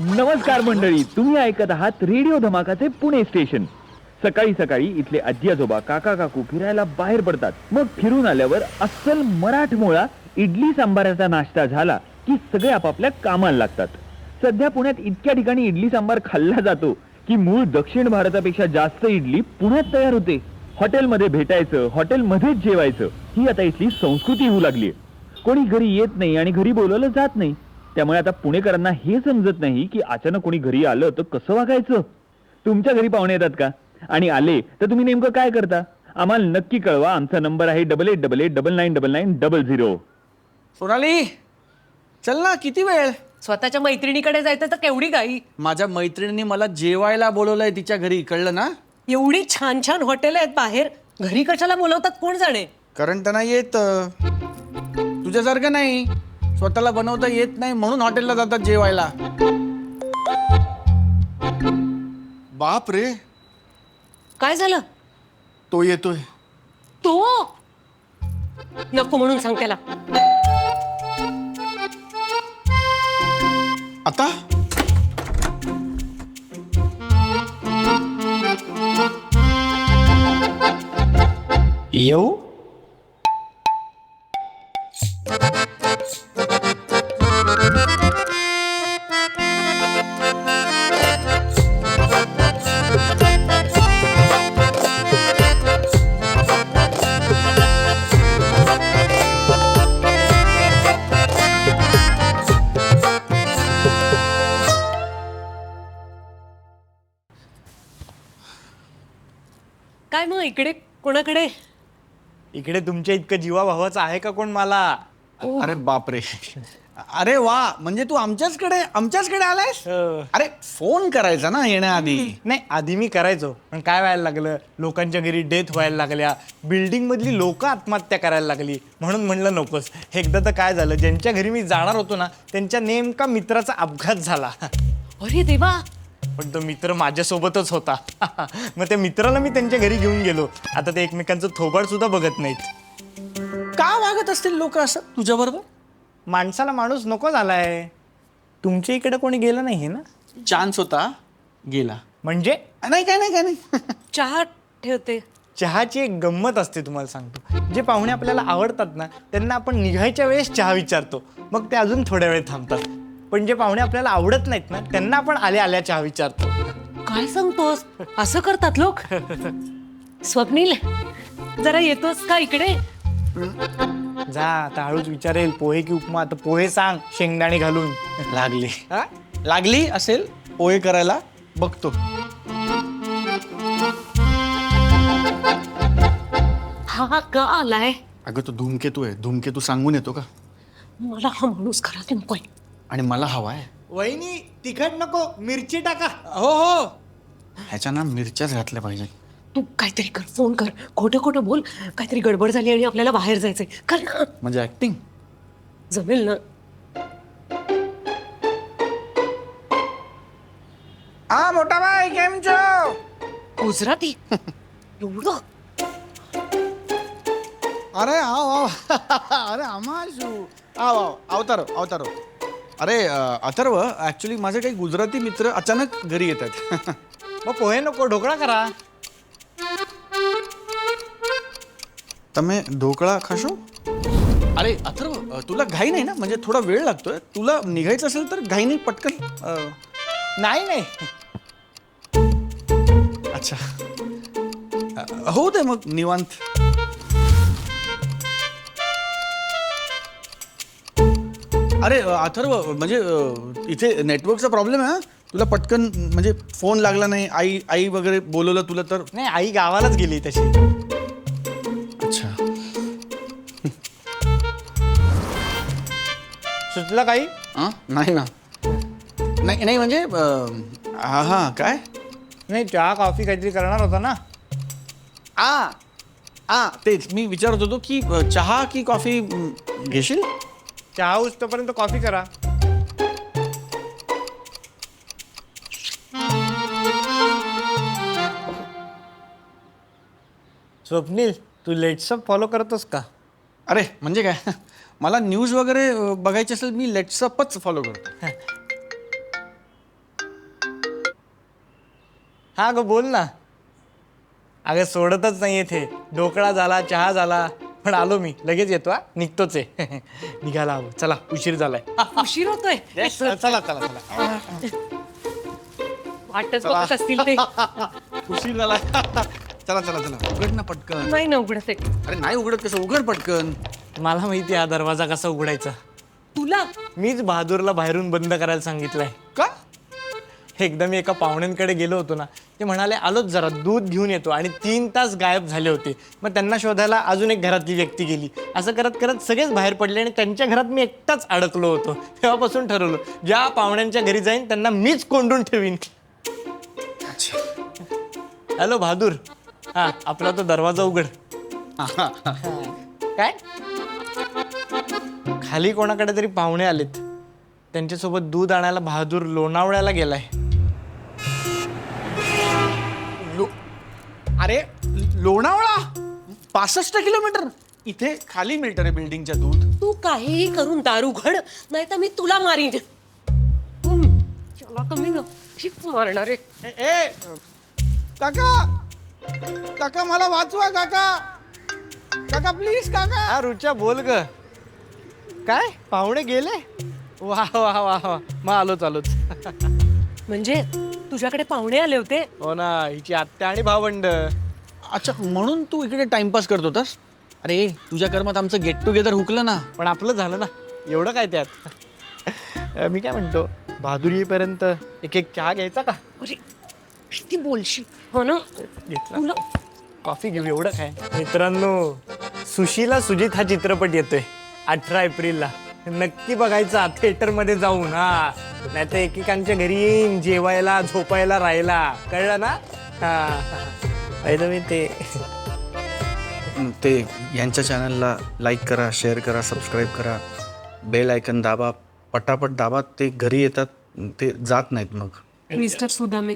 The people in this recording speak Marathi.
नमस्कार मंडळी तुम्ही ऐकत आहात रेडिओ धमाकाचे पुणे स्टेशन. सकाळी सकाळी इथले आजी आजोबा काका काकू फिरायला बाहेर पडतात. मग फिरून आल्यावर अस्सल मराठमोळा इडली सांबाराचा नाश्ता झाला की सगळे आपापल्या कामाला लागतात. सध्या पुण्यात इतक्या ठिकाणी इडली सांबार खाल्ला जातो की मूळ दक्षिण भारतापेक्षा जास्त इडली पुण्यात तयार होते. हॉटेलमध्ये भेटायचं हॉटेलमध्येच जेवायचं ही आता इथली संस्कृती होऊ लागली कोणी घरी येत नाही आणि घरी बोलवलं जात नाही. त्यामुळे आता पुणेकरांना हे समजत नाही की अचानक कोणी घरी आलं तर कसं वागायचं? तुमच्या घरी पाहुणे येतात का? आणि आले तर तुम्ही नेमकं काय करता? आम्हाला नक्की कळवा. आमचा नंबर आहे double eight double eight double nine double nine double zero Sonali चल ना किती वेळ? स्वतःच्या मैत्रिणीकडे जायचं तर केवढी गाई माझ्या मैत्रिणीने मला जेवायला बोलवलंय तिच्या घरी कळलं ना? एवढी छान छान हॉटेल आहेत बाहेर. घरी कशाला बोलवतात? कोण जाणे? कारण त्यांना येत. तुझ्यासारखं नाही. स्वतःला बनवता येत नाही म्हणून हॉटेलला जातात जेवायला. बाप रे. काय झालं? तो येतोय. तो? नको म्हणून सांग त्याला. आता? येऊ? काय मग इकडे कोणाकडे? इकडे तुमच्या इतकं जीवा भावाचं आहे का कोण मला? अरे बाप रे अरे वा म्हणजे तू आमच्याचकडे आमच्याचकडे आलायस? हो. अरे फोन करायचा ना येण्याआधी. नाही आधी मी करायचो. पण काय व्हायला लागलं? लोकांच्या घरी डेथ व्हायला लागल्या. बिल्डिंग मधली लोक आत्महत्या करायला लागली. म्हणून म्हणलं नकोस. एकदा तर काय झालं? ज्यांच्या घरी मी जाणार होतो ना त्यांच्या नेमका मित्राचा अपघात झाला. अरे देवा! पण तो मित्र माझ्यासोबतच होता. मग त्या मित्राला मी त्यांच्या घरी घेऊन गेलो. आता ते एकमेकांचं थोबाड सुद्धा बघत नाहीत. का वागत असतील लोक असं? तुझ्या बरोबर माणसाला माणूस नको झालाय. तुमच्या इकडे कोणी गेलं नाही ना? चान्स होता. गेला. म्हणजे? नाही काय नाही काय नाही. चहा ठेवते. चहाची एक गंमत असते तुम्हाला सांगतो. जे पाहुणे आपल्याला आवडतात ना त्यांना आपण निघायच्या वेळेस चहा विचारतो. मग ते अजून थोड्या वेळ थांबतात. पण जे पाहुणे आपल्याला आवडत नाहीत ना त्यांना आपण आल्या आल्या चहा विचारतो. काय सांगतोस? असं करतात लोक? स्वप्नील जरा येतोस का इकडे? जा आता हळूच विचारेल. पोहे की उपमा? तर पोहे सांग शेंगदाणे घालून. लागली. हा? लागली असेल पोहे करायला बघतो. हा का आलाय? अगं तो धूमकेतू आहे. धूमकेतू सांगून येतो का? मला हा माणूस घरात नकोय आणि मला हवा आहे. वहिनी तिखट नको मिरची टाका. हो हो. ह्याच्या ना मिरच्याच घातल्या पाहिजे तू काहीतरी कर फोन कर. खोटं खोटं बोल. काहीतरी गडबड झाली आणि आपल्याला बाहेर जायचंय. कर. ना म्हणजे ऍक्टिंग जमेल ना. हा मोठा बाय केम छो? गुजराती. एवढं. अरे आओ आओ अरे आमाशू. आओ आओ अवतारो अवतारो. अरे अ, अथर्व ॲक्च्युली माझे काही गुजराती मित्र अचानक घरी येत आहेत. मग पोहे नको ढोकळा करा. तमे ढोकळा खाशो? अरे अथर्व अ, तुला घाई नाही ना? म्हणजे थोडा वेळ लागतोय. तुला निघायचं असेल तर घाई नाही पटकन अ, नाही नाही. अच्छा. अ, हो दे मग निवांत. अरे अथर्व म्हणजे अ, इथे नेटवर्कचा प्रॉब्लेम आहे हा. तुला पटकन म्हणजे फोन लागला नाही आई आई वगैरे बोलवलं तुला तर? नाही आई गावालाच गेली तशी. अच्छा. सुचलं काही? हां नाही ना. नाही नाही म्हणजे अ, हा हा काय? नाही चहा कॉफी काहीतरी करणार होता ना. आ आ तेच मी विचारत होतो की अ, चहा की कॉफी घेशील? चहा उच तोपर्यंत कॉफी करा. स्वप्नील तू लेट्सअप फॉलो करतोस का? अरे म्हणजे काय? मला न्यूज वगैरे बघायची असेल मी लेट्सअपच फॉलो करतो. हा ग बोल ना. अगं सोडतच नाही इथे. ढोकळा झाला चहा झाला. पण आलो मी. लगेच येतो हा. निघतोच आहे. निघाला हवं चला उशीर झालाय. उशीर होतोय. चला चला चला. वाटच बघत असतील ते. उशीर झाला. चला चला चला. उघड ना पटकन. नाही ना उघडत आहे. अरे नाही उघडत कसं? उघड पटकन. मला माहिती आहे हा दरवाजा कसा उघडायचा. तुला? मीच बहादूरला बाहेरून बंद करायला सांगितलंय. का एकदा मी एका पाहुण्यांकडे गेलो होतो ना ते म्हणाले आलोच जरा दूध घेऊन येतो. आणि तीन तास गायब झाले होते. मग त्यांना शोधायला अजून एक घरातली व्यक्ती गेली. असं करत करत सगळेच बाहेर पडले आणि त्यांच्या घरात मी एकटाच अडकलो होतो. तेव्हापासून ठरवलं ज्या पाहुण्यांच्या घरी जाईन त्यांना मीच कोंडून ठेवीन. हॅलो बहादूर. हा आपला तो दरवाजा उघड. काय? खाली कोणाकडे तरी पाहुणे आलेत. त्यांच्यासोबत दूध आणायला बहादूर लोणावळ्याला गेलाय. अरे लोणावळा? पासष्ट किलोमीटर. इथे खाली मिळतं रे बिल्डिंगच्या दूध. तू काहीही करून दारू घड नाही तर मी तुला मारीन. हम्म, त्याला कमी नक्की मारणार आहे. ए, ए काका काका मला वाचवा काका. काका प्लीज काका. हा रुचा बोल ग. काय पाहुणे गेले? वा वा वा वा. मग आलोच आलोच. म्हणजे तुझ्याकडे पाहुणे आले होते. हो ना हिची आत्या आणि भावंड. अच्छा म्हणून तू इकडे टाइमपास करत होतास? अरे तुझ्या कर्मात आमचं गेट टुगेदर हुकलं ना. पण आपलं झालं ना. एवढं काय त्यात? मी काय म्हणतो बहादूर येईपर्यंत एक एक चहा घ्यायचा का? अरे किती बोलशील. हो ना? घेतला. तुला कॉफी घेऊ एवढं काय? मित्रांनो सुशीला सुजित हा चित्रपट येतोय अठरा एप्रिलला. नक्की बघायचा थिएटरमध्ये जाऊन हा. नाही तर एकेकांच्या घरी येईन जेवायला झोपायला राहायला. कळलं ना? हा. पाहिलं मी ते. ते यांच्या चॅनलला लाईक करा शेअर करा सबस्क्राईब करा. बेल आयकन दाबा. पटापट दाबा ते घरी येतात ते जात नाहीत मग. मिस्टर सुदामे.